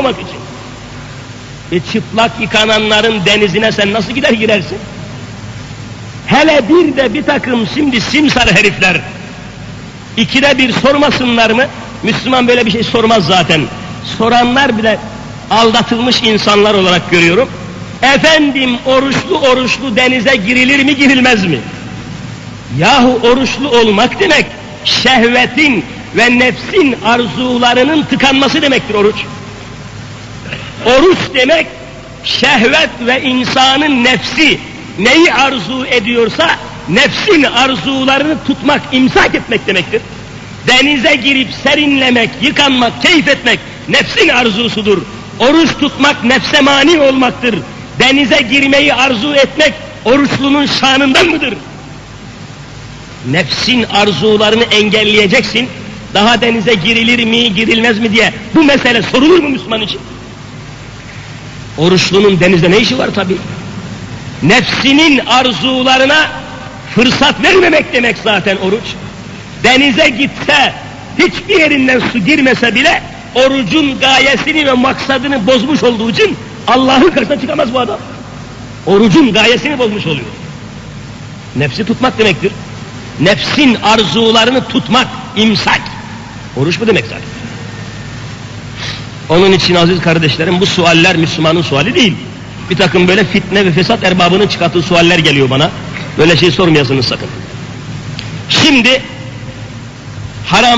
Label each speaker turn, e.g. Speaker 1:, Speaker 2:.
Speaker 1: olmak için. E çıplak yıkananların denizine sen nasıl gider girersin? Hele bir de bir takım şimdi simsar herifler ikide bir sormasınlar mı? Müslüman böyle bir şey sormaz zaten. Soranlar bile aldatılmış insanlar olarak görüyorum. Efendim oruçlu oruçlu denize girilir mi girilmez mi? Yahu oruçlu olmak demek şehvetin ve nefsin arzularının tıkanması demektir oruç. Oruç demek şehvet ve insanın nefsi neyi arzu ediyorsa nefsin arzularını tutmak, imsak etmek demektir. Denize girip serinlemek, yıkanmak, keyif etmek nefsin arzusudur. Oruç tutmak nefse mani olmaktır. Denize girmeyi arzu etmek oruçlunun şanından mıdır? Nefsin arzularını engelleyeceksin. Daha denize girilir mi, girilmez mi diye bu mesele sorulur mu Müslüman için? Oruçlunun denizde ne işi var tabi? Nefsinin arzularına fırsat vermemek demek zaten oruç. Denize gitse, hiçbir yerinden su girmese bile orucun gayesini ve maksadını bozmuş olduğu için Allah'ın karşısına çıkamaz bu adam. Orucun gayesini bozmuş oluyor. Nefsi tutmak demektir. Nefsin arzularını tutmak, imsak. Oruç bu demek zaten. Onun için aziz kardeşlerim bu sualler Müslümanın suali değil. Bir takım böyle fitne ve fesat erbabının çıkarttığı sualler geliyor bana. Böyle şey sormayasınız sakın. Şimdi haram